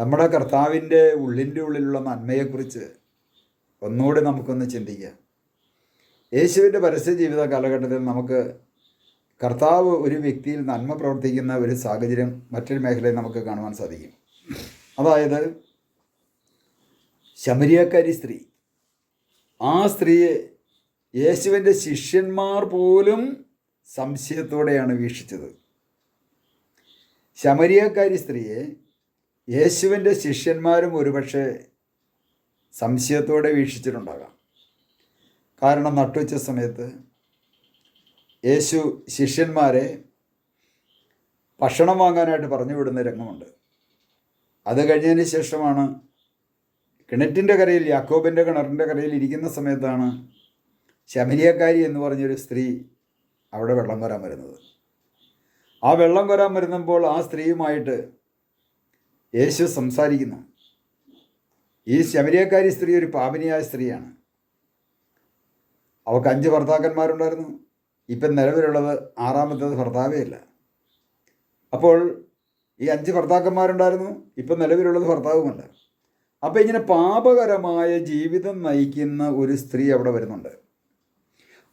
നമ്മുടെ കർത്താവിന്റെ ഉള്ളിന്റെ ഉള്ളിലുള്ള നന്മയെക്കുറിച്ച് ഒന്നുകൂടി നമുക്കൊന്ന് ചിന്തിക്കാം യേശുവിന്റെ പരസ്യ ജീവിത കാലഘട്ടത്തിൽ നമുക്ക് കർത്താവ് ഒരു വ്യക്തിയിൽ നന്മ പ്രവർത്തിക്കുന്ന ഒരു സാഹചര്യം മറ്റൊരു മേഖലയിൽ നമുക്ക് കാണുവാൻ സാധിക്കും. അതായത് ശമരിയക്കാരി സ്ത്രീ. ആ സ്ത്രീയെ യേശുവിന്റെ ശിഷ്യന്മാർ പോലും സംശയത്തോടെയാണ് വീക്ഷിച്ചത്. ശമരിയക്കാരി സ്ത്രീയെ യേശുവിന്റെ ശിഷ്യന്മാരും ഒരുപക്ഷെ സംശയത്തോടെ വീക്ഷിച്ചിട്ടുണ്ടാകാം. കാരണം നട്ടുവച്ച സമയത്ത് യേശു ശിഷ്യന്മാരെ ഭക്ഷണം വാങ്ങാനായിട്ട് പറഞ്ഞു വിടുന്ന രംഗമുണ്ട്. അത് കഴിഞ്ഞതിന് ശേഷമാണ് കിണറ്റിന്റെ കരയിൽ യാക്കോബിന്റെ കിണറിന്റെ കരയിൽ ഇരിക്കുന്ന സമയത്താണ് ശമരിയക്കാരി എന്ന് പറഞ്ഞൊരു സ്ത്രീ അവിടെ വെള്ളം കോരാൻ വരുന്നത്. ആ വെള്ളം കോരാൻ വരുന്നപ്പോൾ ആ സ്ത്രീയുമായിട്ട് യേശു സംസാരിക്കുന്നു. ഈ ശമരിയക്കാരി സ്ത്രീ ഒരു പാപനിയായ സ്ത്രീയാണ്. അവൾക്ക് അഞ്ച് ഭർത്താക്കന്മാരുണ്ടായിരുന്നു. ഇപ്പം നിലവിലുള്ളത് ആറാമത്തേത് ഭർത്താവേ ഇല്ല. അപ്പോൾ ഈ അഞ്ച് ഭർത്താക്കന്മാരുണ്ടായിരുന്നു. ഇപ്പം നിലവിലുള്ളത് ഭർത്താവുമല്ല. അപ്പോൾ ഇങ്ങനെ പാപകരമായ ജീവിതം നയിക്കുന്ന ഒരു സ്ത്രീ അവിടെ വരുന്നുണ്ട്.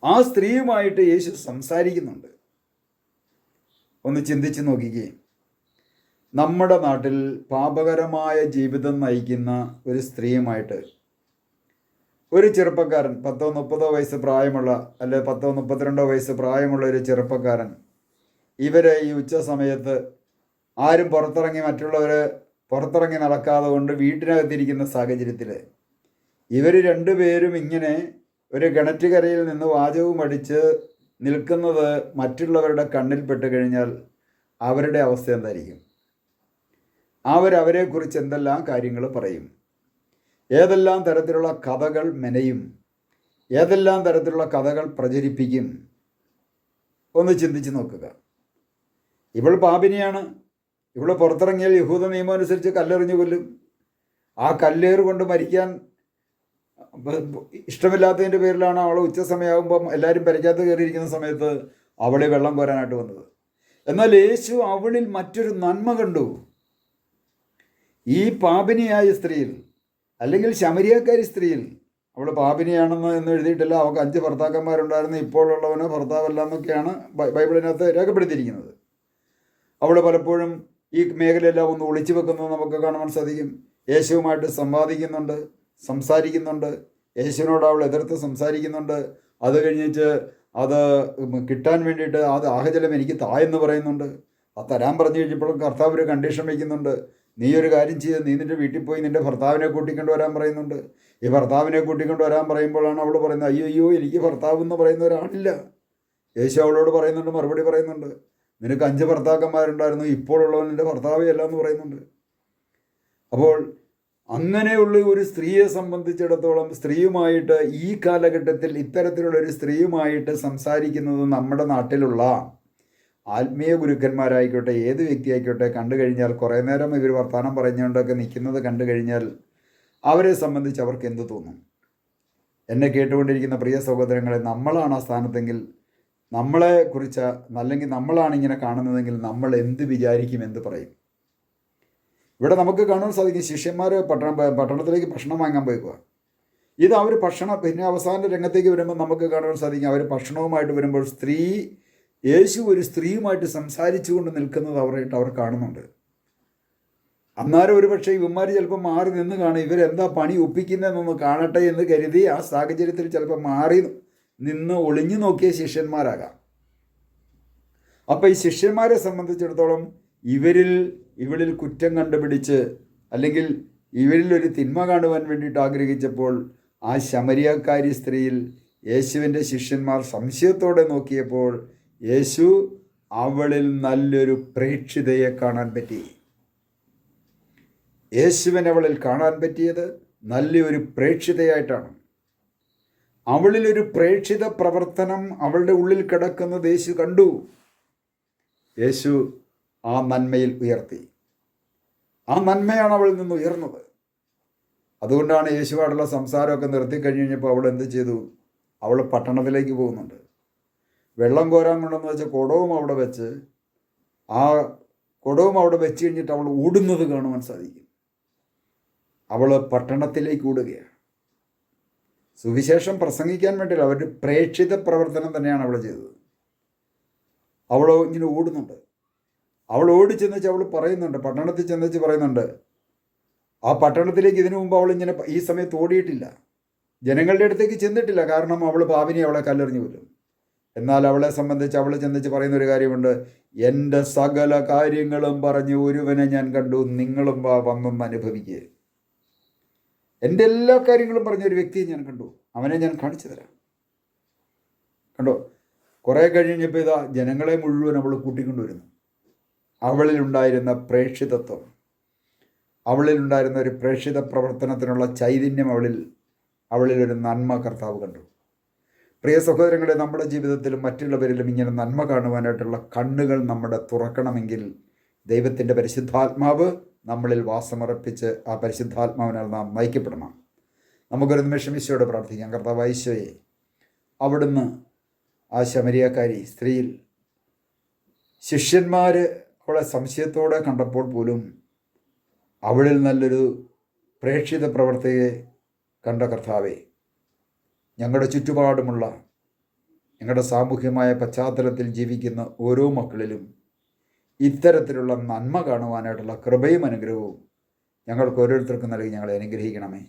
ആ സ്ത്രീയുമായിട്ട് യേശു സംസാരിക്കുന്നുണ്ട്. ഒന്ന് ചിന്തിച്ച് നോക്കിക്കേ. നമ്മുടെ നാട്ടിൽ പാപകരമായ ജീവിതം നയിക്കുന്ന ഒരു സ്ത്രീയുമായിട്ട് ഒരു ചെറുപ്പക്കാരൻ പത്തോ മുപ്പതോ വയസ്സ് പ്രായമുള്ള അല്ലെ പത്തോ മുപ്പത്തിരണ്ടോ വയസ്സ് പ്രായമുള്ള ഒരു ചെറുപ്പക്കാരൻ ഇവരെ ഈ ഉച്ച സമയത്ത് ആരും പുറത്തിറങ്ങി മറ്റുള്ളവർ പുറത്തിറങ്ങി നടക്കാതെ കൊണ്ട് വീട്ടിനകത്തിരിക്കുന്ന സാഹചര്യത്തിൽ ഇവർ രണ്ടുപേരും ഇങ്ങനെ ഒരു കിണറ്റുകരയിൽ നിന്ന് വാചകവും അടിച്ച് നിൽക്കുന്നത് മറ്റുള്ളവരുടെ കണ്ണിൽപ്പെട്ട് കഴിഞ്ഞാൽ അവരുടെ അവസ്ഥ എന്തായിരിക്കും? അവരവരെക്കുറിച്ച് എന്തെല്ലാം കാര്യങ്ങൾ പറയും? ഏതെല്ലാം തരത്തിലുള്ള കഥകൾ മെനയും? ഏതെല്ലാം തരത്തിലുള്ള കഥകൾ പ്രചരിപ്പിക്കും? ഒന്ന് ചിന്തിച്ച് നോക്കുക. ഇവൾ പാപിനിയാണ്. ഇവൾ പുറത്തിറങ്ങിയാൽ യഹൂദ നിയമം അനുസരിച്ച് കല്ലെറിഞ്ഞു കൊല്ലും. ആ കല്ലേറ് കൊണ്ട് മരിക്കാൻ ഇഷ്ടമില്ലാത്തതിന്റെ പേരിലാണ് അവൾ ഉച്ച സമയമാകുമ്പം എല്ലാവരും പരിക്കാത്ത കയറിയിരിക്കുന്ന സമയത്ത് അവളെ വെള്ളം കോരാനായിട്ട് വന്നത്. എന്നാൽ യേശു അവളിൽ മറ്റൊരു നന്മ കണ്ടു. ഈ പാപിനിയായ സ്ത്രീയിൽ അല്ലെങ്കിൽ ശമരിയക്കാരി സ്ത്രീയിൽ അവൾ പാപിനിയാണെന്ന് എന്ന് എഴുതിയിട്ടില്ല. അവൾക്ക് അഞ്ച് ഭർത്താക്കന്മാരുണ്ടായിരുന്നു. ഇപ്പോഴുള്ളവന് ഭർത്താവല്ല എന്നൊക്കെയാണ് ബൈബിളിനകത്ത് രേഖപ്പെടുത്തിയിരിക്കുന്നത്. അവൾ പലപ്പോഴും ഈ മേഖലയെല്ലാം ഒന്ന് ഒളിച്ചു വെക്കുന്നത് നമുക്ക് കാണുവാൻ സാധിക്കും. യേശുവുമായിട്ട് സംവാദിക്കുന്നുണ്ട് സംസാരിക്കുന്നുണ്ട്. യേശുവിനോട് അവൾ എതിർത്ത് സംസാരിക്കുന്നുണ്ട്. അത് കഴിഞ്ഞിട്ട് അത് കിട്ടാൻ വേണ്ടിയിട്ട് അത് ആഹജലം എനിക്ക് തായെന്ന് പറയുന്നുണ്ട്. ആ തരാൻ പറഞ്ഞു കഴിഞ്ഞപ്പോഴും കർത്താവ് ഒരു കണ്ടീഷൻ വയ്ക്കുന്നുണ്ട്. നീ ഒരു കാര്യം ചെയ്ത് നീ നിന്റെ വീട്ടിൽ പോയി നിന്റെ ഭർത്താവിനെ കൂട്ടിക്കൊണ്ട് വരാൻ പറയുന്നുണ്ട്. ഈ ഭർത്താവിനെ കൂട്ടിക്കൊണ്ട് വരാൻ പറയുമ്പോഴാണ് അവൾ പറയുന്നത് അയ്യോ അയ്യോ എനിക്ക് ഭർത്താവ് എന്ന് പറയുന്ന ഒരാളില്ല യേശു അവളോട് പറയുന്നുണ്ട് മറുപടി പറയുന്നുണ്ട് നിനക്ക് അഞ്ച് ഭർത്താക്കന്മാരുണ്ടായിരുന്നു ഇപ്പോഴുള്ളവൻ നിന്റെ ഭർത്താവേ അല്ല എന്ന് പറയുന്നുണ്ട്. അപ്പോൾ അങ്ങനെയുള്ള ഒരു സ്ത്രീയെ സംബന്ധിച്ചിടത്തോളം സ്ത്രീയുമായിട്ട് ഈ കാലഘട്ടത്തിൽ ഇത്തരത്തിലുള്ള ഒരു സ്ത്രീയുമായിട്ട് സംസാരിക്കുന്നത് നമ്മുടെ നാട്ടിലുള്ള ആത്മീയ ഗുരുക്കന്മാരായിക്കോട്ടെ ഏത് വ്യക്തിയായിക്കോട്ടെ കണ്ടു കഴിഞ്ഞാൽ കുറേ നേരം ഇവർ വർത്തമാനം പറഞ്ഞുകൊണ്ടൊക്കെ നിൽക്കുന്നത് കണ്ടു കഴിഞ്ഞാൽ അവരെ സംബന്ധിച്ച് അവർക്ക് എന്ത് തോന്നും? എന്നെ കേട്ടുകൊണ്ടിരിക്കുന്ന പ്രിയ സഹോദരങ്ങളെ നമ്മളാണ് ആ സ്ഥാനത്തെങ്കിൽ നമ്മളെ കുറിച്ച് അല്ലെങ്കിൽ നമ്മളാണ് ഇങ്ങനെ കാണുന്നതെങ്കിൽ നമ്മൾ എന്ത് വിചാരിക്കും എന്ത് പറയും. ഇവിടെ നമുക്ക് കാണാൻ സാധിക്കും ശിഷ്യന്മാർ പട്ടണം പട്ടണത്തിലേക്ക് ഭക്ഷണം വാങ്ങാൻ പോയിക്കുക ഇത് അവർ ഭക്ഷണം പിന്നെ അവസാന രംഗത്തേക്ക് വരുമ്പോൾ നമുക്ക് കാണാൻ സാധിക്കും അവർ ഭക്ഷണവുമായിട്ട് വരുമ്പോൾ സ്ത്രീ യേശു ഒരു സ്ത്രീയുമായിട്ട് സംസാരിച്ചുകൊണ്ട് നിൽക്കുന്നത് അവരായിട്ട് അവർ കാണുന്നുണ്ട്. അന്നേരം ഒരു പക്ഷേ ഇവന്മാർ ചിലപ്പോൾ മാറി നിന്ന് കാണും. ഇവരെന്താ പണി ഒപ്പിക്കുന്നതെന്നൊന്ന് കാണട്ടെ എന്ന് കരുതി ആ സാഹചര്യത്തിൽ ചിലപ്പോൾ മാറി നിന്ന് ഒളിഞ്ഞു നോക്കിയ ശിഷ്യന്മാരാകാം. അപ്പോൾ ഈ ശിഷ്യന്മാരെ സംബന്ധിച്ചിടത്തോളം ഇവരിൽ ഇവളിൽ കുറ്റം കണ്ടുപിടിച്ച് അല്ലെങ്കിൽ ഇവരിൽ ഒരു തിന്മ കാണുവാൻ വേണ്ടിയിട്ട് ആഗ്രഹിച്ചപ്പോൾ ആ ശമരിയക്കാരി സ്ത്രീയിൽ യേശുവിന്റെ ശിഷ്യന്മാർ സംശയത്തോടെ നോക്കിയപ്പോൾ യേശു അവളിൽ നല്ലൊരു പ്രേക്ഷിതയെ കാണാൻ പറ്റി. യേശുവിനെ അവളിൽ കാണാൻ പറ്റിയത് നല്ലൊരു പ്രേക്ഷിതയായിട്ടാണ്. അവളിലൊരു പ്രേക്ഷിത പ്രവർത്തനം അവളുടെ ഉള്ളിൽ കിടക്കുന്നത് യേശു കണ്ടു. യേശു ആ നന്മയിൽ ഉയർത്തി. ആ നന്മയാണ് അവളിൽ നിന്ന് ഉയർന്നത്. അതുകൊണ്ടാണ് യേശുവായിട്ടുള്ള സംസാരമൊക്കെ നിർത്തി കഴിഞ്ഞ് കഴിഞ്ഞപ്പോൾ അവൾ എന്ത് ചെയ്തു? അവൾ പട്ടണത്തിലേക്ക് പോകുന്നുണ്ട്. വെള്ളം കോരാൻ കൊണ്ടെന്ന് വെച്ച കുടവും അവിടെ വെച്ച് ആ കുടവും അവിടെ വെച്ച് കഴിഞ്ഞിട്ട് അവൾ ഓടുന്നത് കാണുവാൻ സാധിക്കും. അവൾ പട്ടണത്തിലേക്ക് ഓടുകയാണ്. സുവിശേഷം പ്രസംഗിക്കാൻ വേണ്ടിയില്ല അവരുടെ പ്രേക്ഷിത പ്രവർത്തനം തന്നെയാണ് അവൾ ചെയ്തത്. അവൾ ഇങ്ങനെ ഓടുന്നുണ്ട്. അവൾ ഓടി ചെന്നിച്ച് അവൾ പറയുന്നുണ്ട് പട്ടണത്തിൽ ചെന്നിച്ച് പറയുന്നുണ്ട് ആ പട്ടണത്തിലേക്ക് ഇതിനു മുമ്പ് അവൾ ഇങ്ങനെ ഈ സമയത്ത് ഓടിയിട്ടില്ല. ജനങ്ങളുടെ അടുത്തേക്ക് ചെന്നിട്ടില്ല കാരണം അവൾ പാവിനെ അവളെ കല്ലെറിഞ്ഞു വരും എന്നാൽ അവളെ സംബന്ധിച്ച് അവൾ ചിന്തിച്ച് പറയുന്ന ഒരു കാര്യമുണ്ട്. എന്റെ സകല കാര്യങ്ങളും പറഞ്ഞ് ഒരുവനെ ഞാൻ കണ്ടു. നിങ്ങളും വന്നൊന്ന് അനുഭവിക്കുക എന്റെ എല്ലാ കാര്യങ്ങളും പറഞ്ഞ ഒരു വ്യക്തിയെ ഞാൻ കണ്ടു. അവനെ ഞാൻ കാണിച്ചു തരാം. കണ്ടോ? കുറേ കഴിഞ്ഞപ്പോൾ ഇതാ ജനങ്ങളെ മുഴുവൻ അവൾ കൂട്ടിക്കൊണ്ടുവരുന്നു. അവളിലുണ്ടായിരുന്ന പ്രേക്ഷിതത്വം അവളിലുണ്ടായിരുന്ന ഒരു പ്രേക്ഷിത പ്രവർത്തനത്തിനുള്ള ചൈതന്യം അവളിൽ അവളിലൊരു നന്മ കർത്താവ് കണ്ടു. പ്രിയ സഹോദരങ്ങളെ നമ്മുടെ ജീവിതത്തിലും മറ്റുള്ളവരിലും ഇങ്ങനെ നന്മ കാണുവാനായിട്ടുള്ള കണ്ണുകൾ നമ്മുടെ തുറക്കണമെങ്കിൽ ദൈവത്തിന്റെ പരിശുദ്ധാത്മാവ് നമ്മളിൽ വാസമർപ്പിച്ച് ആ പരിശുദ്ധാത്മാവിനാൽ നാം നയിക്കപ്പെടണം. നമുക്കൊരു നിമിഷം ഈശോയോട് പ്രാർത്ഥിക്കാം. കർത്താവ് ഈശോയെ അവിടുന്ന് ആ ശമരിയക്കാരി സ്ത്രീയിൽ ശിഷ്യന്മാർ അവളെ സംശയത്തോടെ കണ്ടപ്പോൾ പോലും അവളിൽ നല്ലൊരു പ്രേക്ഷിത പ്രവർത്തകയെ കണ്ട കർത്താവെ ഞങ്ങളുടെ ചുറ്റുപാടുമുള്ള ഞങ്ങളുടെ സാമൂഹ്യമായ പശ്ചാത്തലത്തിൽ ജീവിക്കുന്ന ഓരോ മക്കളിലും ഇത്തരത്തിലുള്ള നന്മ കാണുവാനായിട്ടുള്ള കൃപയും അനുഗ്രഹവും ഞങ്ങൾക്ക് ഓരോരുത്തർക്കും നൽകി ഞങ്ങളെ അനുഗ്രഹിക്കണമേ.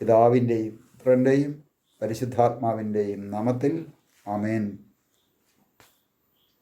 പിതാവിന്റെയും പുത്രന്റെയും പരിശുദ്ധാത്മാവിന്റെയും നാമത്തിൽ ആമേൻ.